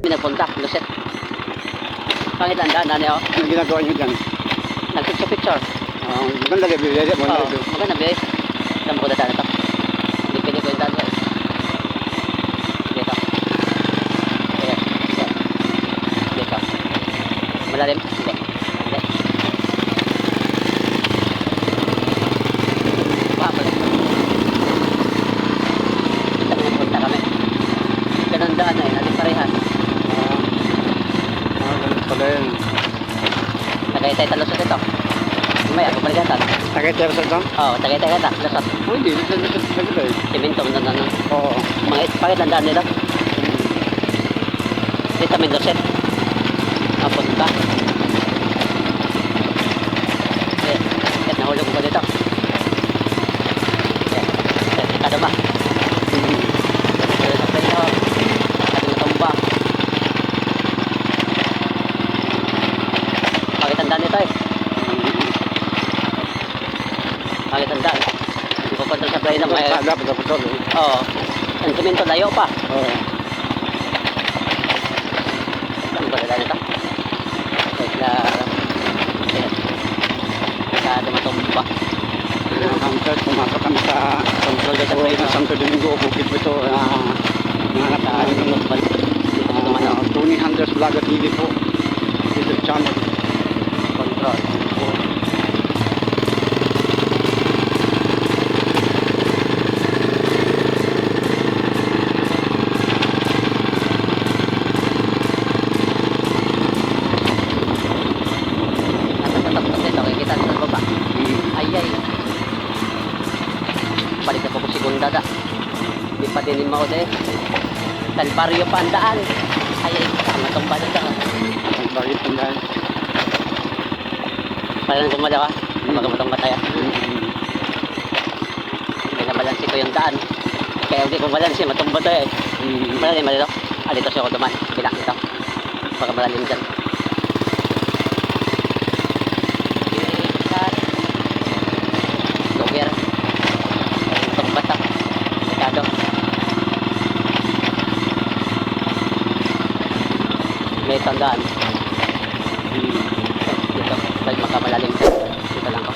Pinapunta, luset. Pangit ang daan, ano Ano ginagawa niyo dyan? Nagpicture-picture. Uh, maganda review. Dede, Oo, maganda eh. Saan mo ko dadaan ito? Hindi pwede ko yung daan. Dito. Dito. Dito. Dito. Malalim? Hindi. Hindi. Ah, malalim. Saan na punta kami? Ganun daan eh, natin parehas. Ah, ganun pala yun. Tagaytay talusot ito. May ako paligatan. Tagay tayo sa dam? Oo, tagaytay ka ta, lusot. Pwede, sa gila eh. Simento, na. Oo. Mga pangit ang daan nila. Dito may doset. Papunta. Eh, eh, nahulog ko dito. Eh, eh, sikado ba? Eh, sa pento. Sikado na tumba. Pangit ang daan nito eh. Pangit ang daan. Hindi sa play na may... Dapat dapat dapat. Oo. Ang simento layo pa. Oo. Saan ba nila nito? Wait na... Masyado matumba. Mga kampers, pumasok kami sa control sa buhay ng Santo Domingo, Bukid Pito, na nanganap Sa ko naman uh, Tony Hunters Vlog at TV po. YouTube channel. Pa din yung maod eh. Kalbaryo pa ang daan. Ay, ay. Tama itong balik ka. Ang bagay po dahil. Parang gumala ka. Kumbaga matong mataya. Hindi na balansi ko yung daan. Kaya hindi ko balansi, matumba to eh. Malalim, malalim. Ah, dito siya ako duman. Ito. Baka malalim dyan. May tandaan. Dito. Dahil makamalalim. Dito lang ako.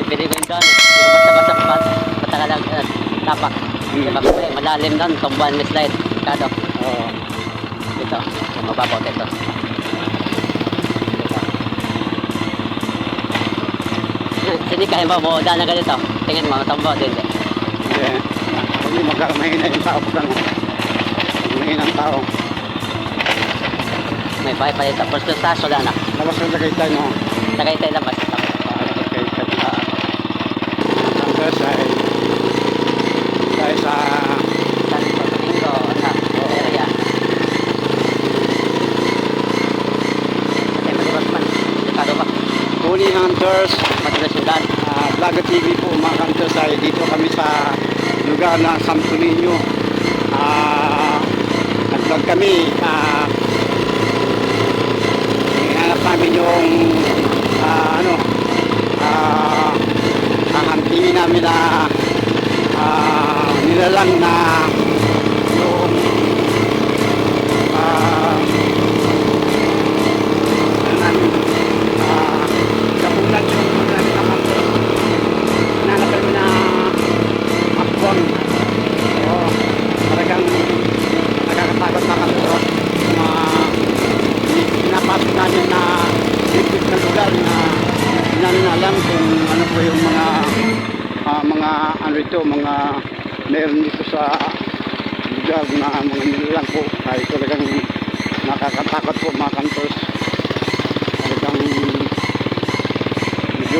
Pipili ko yung daan eh. Hindi ko basta-basta pat. Pataka lang. Uh, tapak. Di ba kasi malalim doon. Tumbuhan may slide. Dekado. Oo. Dito. Yung mababaw dito. Dito. Sini kaya mo mo daan na ganito. Tingin mo, matambaw din. eh. Hindi. Hindi magkamahina yung tao lang. Mahina ang tao. May bahay pa dito. First class taso lang na. Labas na sa kaitay, no? Tagay tayo labas. Sa sa. Sa? Tony Hunters Madalas daan. uh, Vlog at TV po mga kampers ay dito kami sa lugar na Santo Niño. Ah, nag-vlog kami. Uh, namin yung ah, ano ah, hahantingin namin na ah, nilalang na yung ah,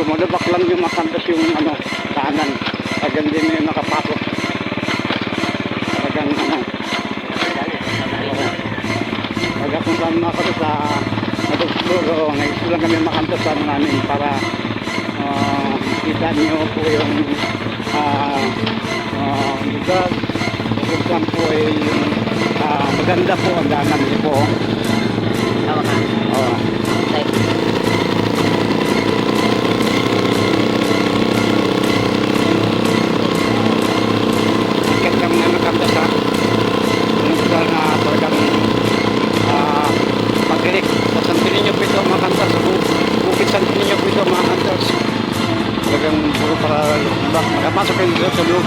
medyo malabak lang yung mga kantos yung ano, kanan talagang hindi may makapasok talagang ano Pagka kung saan mga kato sa Nag-explore, nag-explore lang kami makantos sa namin para uh, kita niyo po yung ah, ah, lugar kung saan po ay yung ah, maganda po ang daanan niyo po. Tawa ka. Oh. Like, Ikat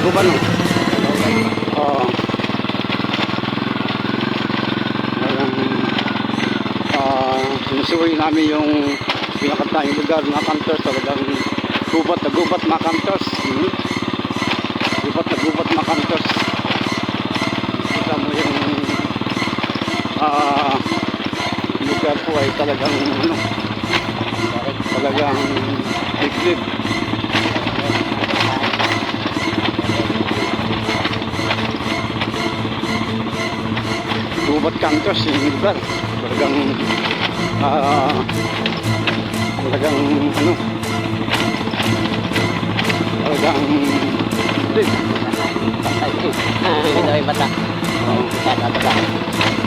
Gubano. Oh. Oo. Ah, talagang uh, ah, sinusuway namin yung pinakantayang lugar na kantos. Talagang gubat na gubat na kantos. Hmm? Gubat na gubat na kantos. Kita mo yung uh, lugar po ay talagang ano, talagang iklip. Robert Cantos yung lugar. Talagang uh, talagang ano talagang din. Patay. Ah, hindi na bata. Oo, oh. bata.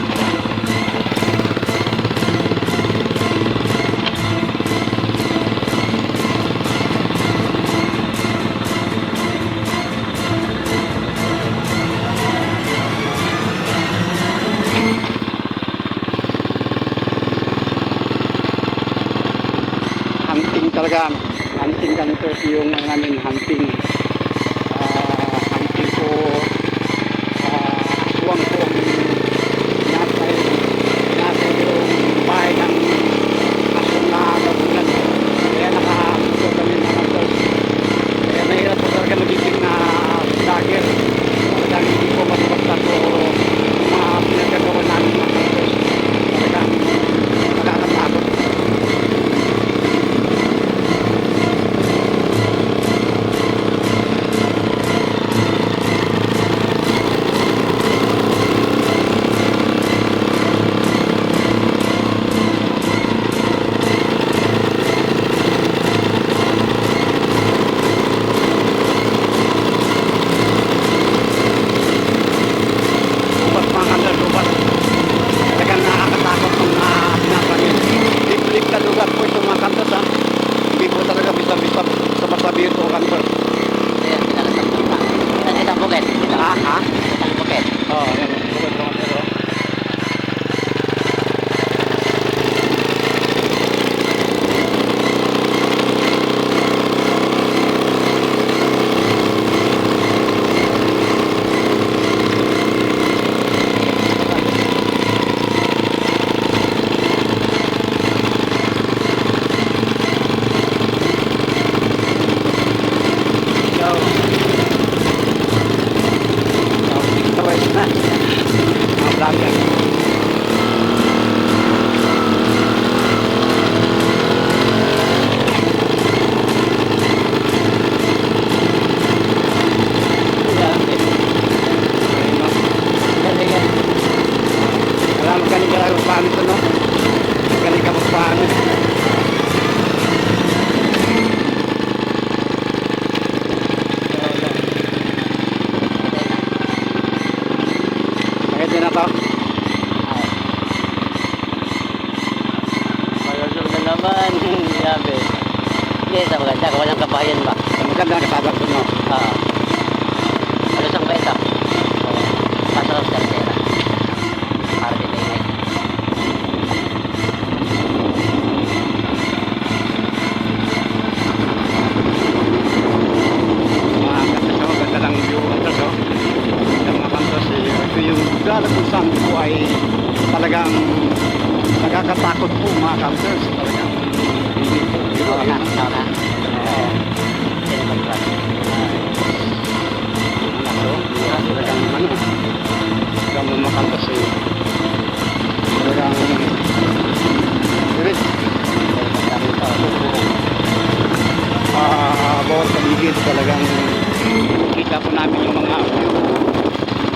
kita po namin yung mga abo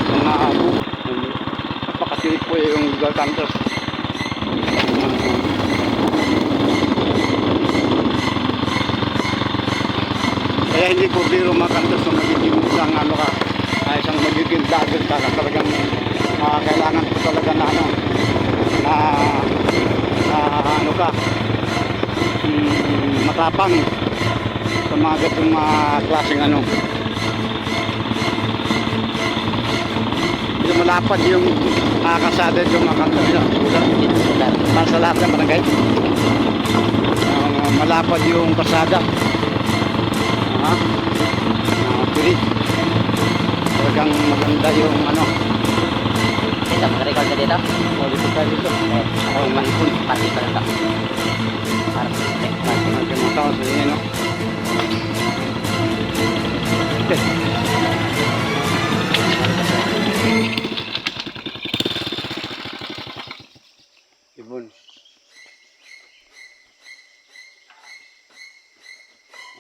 mga abo napakasinig po yung Google Thunders kaya hindi po biro mga Thunders na magiging isang ano ka ay isang magiging dagat ka na talagang uh, kailangan po talaga na ano na, na ano ka mm, matapang sa mga gatong mga ah, klaseng ano. malalapad yung ah, mga kasada yung mga kasada nasa lahat ng barangay. Uh, malapad yung kasada uh, ah, uh, pilit talagang maganda yung ano. Dito, record ka dito? o dito. Eh, ka dito o manipun pati ka lang para sa mga tao sa inyo no? Ibon.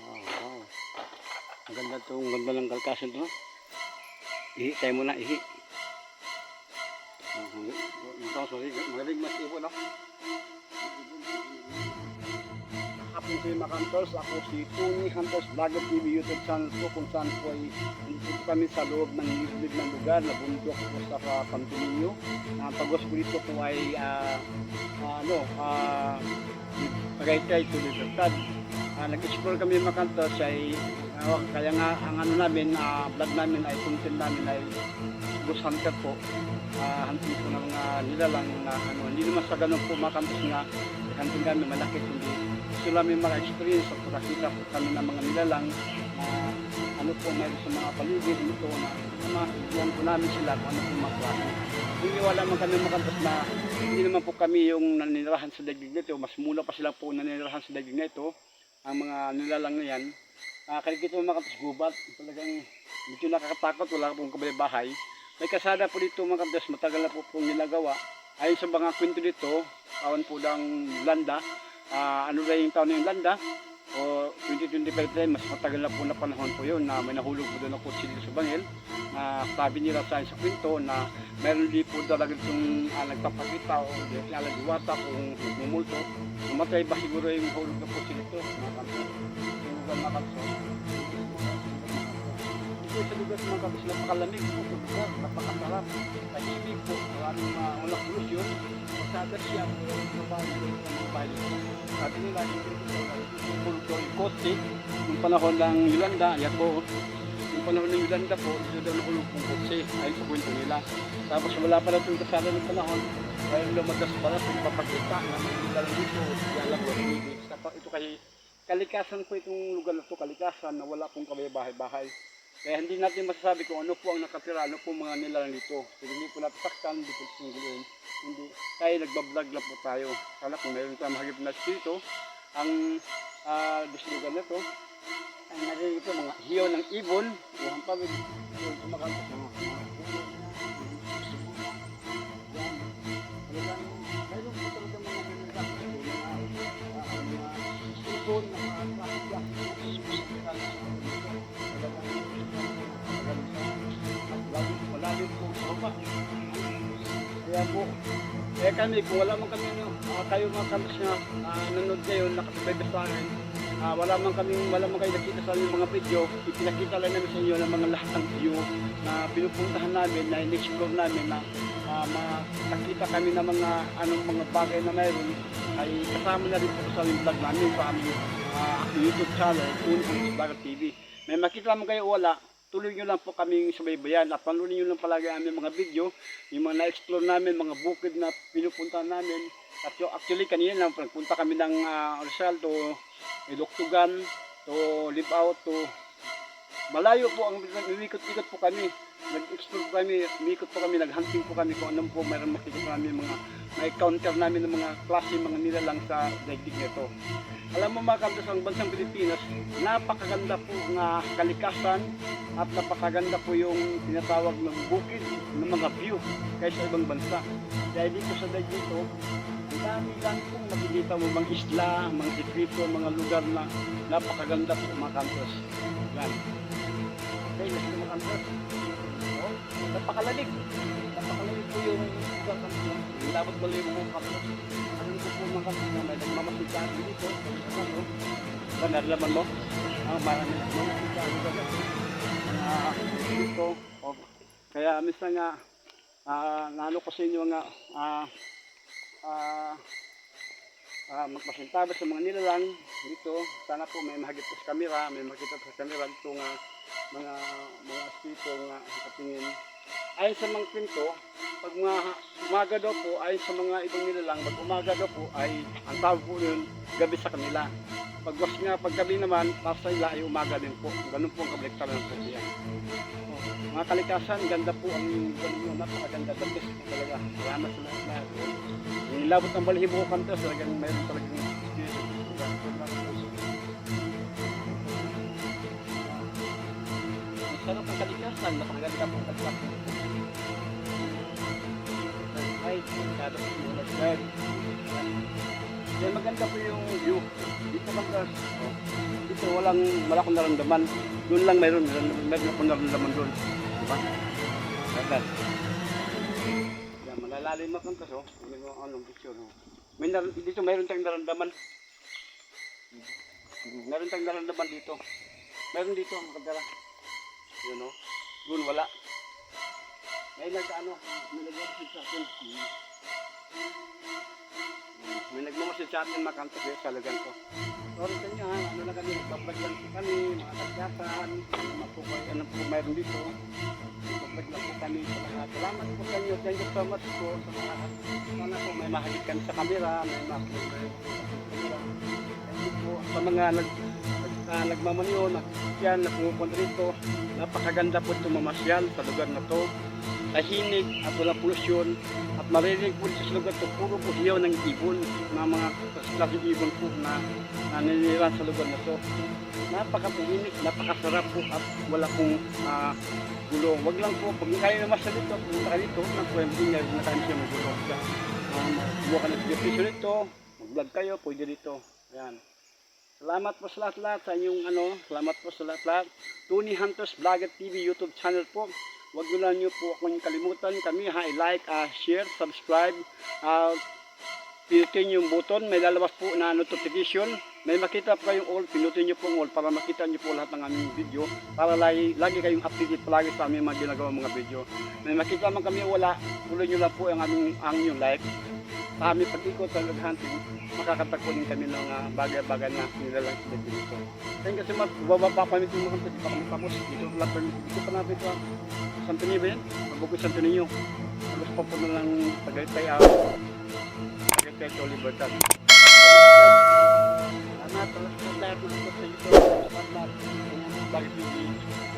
Wow, wow. Ang ganda itong ganda ng kalkasan to. Ihi tayo muna, ihi. Ang. Magaling mas ibon, no? Ako si Macantos, ako si Tony Cantos Vlogger TV YouTube channel ko kung saan po ay nandito kami sa loob ng liblib ng lugar na bundok po sa uh, Pantuminyo. Ang pagwas ko dito po ay ah, ah, ano, uh, Tagaytay to Libertad. Ah, nag-explore kami Macantos ay ah, kaya nga ang ano namin, ah, vlog namin ay content namin ay ghost hunter po. Ah, hunting po ng mga nilalang na ano, hindi naman sa ganun po Macantos nga hunting kami malaki kundi gusto namin mga experience at nakakita po kami ng mga nilalang na ano po meron sa mga paligid nito na makikituan po namin sila kung ano po mga. Hindi wala man kami makantas na hindi naman po kami yung naninirahan sa daigdig nito, mas mula pa sila po naninirahan sa daigdig nito, ang mga nilalang na yan. Uh, kaligit mo makantas gubat, talagang medyo nakakatakot, wala pong kabay bahay. May kasada po dito mga kantas, matagal na po pong nilagawa. Ayon sa mga kwento dito, awan po ng landa, Ah, ano na yung taon na yung landa? O 2025 rin, mas matagal na po na panahon po yun na may nahulog po doon na kutsi dito sa Bangil. Na sabi nila sa sa kwento na meron din po talaga itong ah, nagpapakita o kilala diwata kung mumulto namatay ba siguro yung hulog na kutsi dito mga kanto yung lugar na kanto ito sa lugar mga kanto sila pakalamig po sa lugar napakasarap tahimik po wala nang uh, walang polusyon masada siya sa bahay sa mga bahay sabi nila hulog daw yung panahon ng Yolanda yan po. Yung panahon ng Yolanda po ito daw nahulog pong kotse ayon sa kwento nila tapos wala pa na itong kasada ng panahon. Kaya lumagas pa na kung papakita na may lugar dito yalang po. Ito kay kalikasan po itong lugar na ito kalikasan na wala pong kabahay-bahay kaya hindi natin masasabi kung ano po ang nakatira, ano po mga nilalang dito. Kaya hindi po natin saktan, hindi po singguloyin. Hindi. Kaya nagbablog lang po tayo. Kala kung mayroon tayong mahagip na spirito, ang uh, lugar na ito, ay narinig ito mga hiyaw ng ibon, yung pamig, yung sumakantos mga baba. Kaya po, kaya kami, kung wala man kami, uh, kayo mga kamis na uh, nanood kayo, nakasabay sa akin, uh, wala man kami, wala man kayo nakita sa mga video, ipinakita lang namin sa inyo ng mga lahat ng view na pinupuntahan namin, na in-explore namin na uh, makakita kami ng mga anong mga bagay na mayroon ay kasama na rin po sa aming vlog namin sa aming uh, YouTube channel, Unang Vlogger TV. May makita man kayo wala, tuloy nyo lang po kaming subaybayan at panunin nyo lang palagi aming mga video, yung mga na-explore namin, mga bukid na pinupunta namin. At yung, actually kanina lang, nagpunta kami ng uh, Rizal to Iloctugan, to Live Out, to malayo po ang umikot-ikot po kami. Nag-explore po kami, umikot po kami, naghunting po kami kung anong po mayroon makikita namin mga na-encounter namin ng mga klase, mga nilalang sa daigdig nito. Alam mo mga kantos, ang bansang Pilipinas, napakaganda po nga kalikasan at napakaganda po yung tinatawag ng bukid ng mga view kaysa ibang bansa. Dahil dito sa daig dito, ang dami lang pong makikita mo mga isla, mga sikrito, mga lugar na napakaganda po mga kantos. Yan. Mga kantos. Oh, napakalamig. Napakalamig po yung lugar kantos. Dapat balik mo mga kantos. Ano ko po mga kantos na may nagmamasikaan dito. Ano? Ba, nalaman mo? Ang marami nagmamasikaan dito. Ah, dito. Oh, kaya minsan nga, ah, nano ko sa inyo nga, ah, ah, ah, magpasintabi sa mga nilalang dito. Sana po may mahagip po sa kamera, may makita sa kamera dito nga mga mga spirito nga katingin. Ayon sa mga pinto, pag mga umaga daw po, ayon sa mga ibang nilalang, pag umaga daw po ay ang tawag po yun gabi sa kanila. Pagwas nga, paggabi naman, para sa ila ay umaga din po. Ganun po ang kabaliktaran ng yan. Oh, mga kalikasan, ganda po ang ganun yun. Napakaganda. The best po talaga. Salamat sa lahat nilabot ng balihibo kanto, talagang mayroon talagang sarap ng kalikasan, napakaganda po ang kalikasan. Ay, po yung nag-drive. Yan maganda po yung view. Dito banda, oh, dito walang wala naramdaman. Doon lang mayroon, mayroon, akong naramdaman doon. Diba? Ganda. Yan, malalalim ako oh. May mga anong picture, oh. May nar- dito mayroon tayong naramdaman. Meron tayong naramdaman dito. Meron dito, makadala. Yun, oh. Doon wala. May nag-ano, may nag-ano sa akin. May nagmamasid sa atin makanto sa salagan ko. Sorry sa inyo ano na kami, nagbablog lang po kami, mga kagyatan, ano po, ano po mayroon dito. Nagbablog lang po kami sa lahat. Salamat po sa inyo, thank you so much po sa mga, sana po may mahagit kami sa camera, may mahagit kami sa camera. Thank you po sa mga nag, uh, nagmamanyo, nagkyan, na pumupunta rito. Napakaganda po ito mamasyal sa lugar na to. Tahimik at walang polusyon at maririnig po sa lugar to puro po hiyaw ng ibon na mga klaseng ibon po na naninira sa lugar na to. Napakatahimik, napakasarap po at wala pong ah, gulo. Wag lang po, pag kayo naman sa dito, pumunta ka dito, po yung ingay, na kayo siya magulo. Um, Buwa ka ng beneficio dito, mag-vlog kayo, pwede dito. Ayan. Salamat po sa lahat-lahat sa inyong ano, salamat po sa lahat-lahat. Tony Hunters Vlogger TV YouTube channel po. Huwag mo lang niyo po akong kalimutan kami ha, i-like, ah, share, subscribe, ah, pinutin yung button, may lalabas po na notification. May makita po kayong all, pinutin niyo po all para makita niyo po lahat ng aming video. Para lagi, lagi kayong updated palagi sa aming mga ginagawa mga video. May makita man kami wala, tuloy niyo lang po ang aming ang yung like. Sa aming pag-ikot sa hunting, makakatagpo din kami ng ah, bagay-bagay na nilalang sila dito. So much. Bababa pa kami dito mga pa kami tapos. Dito lang pa dito pa natin ito. Santo Niño ba yan? Mabukoy Santo Niño. Tapos pa po na lang Tagaytay ako. Tagaytay to Libertad. Salamat. Salamat. Salamat. Salamat. Salamat. Salamat. Salamat.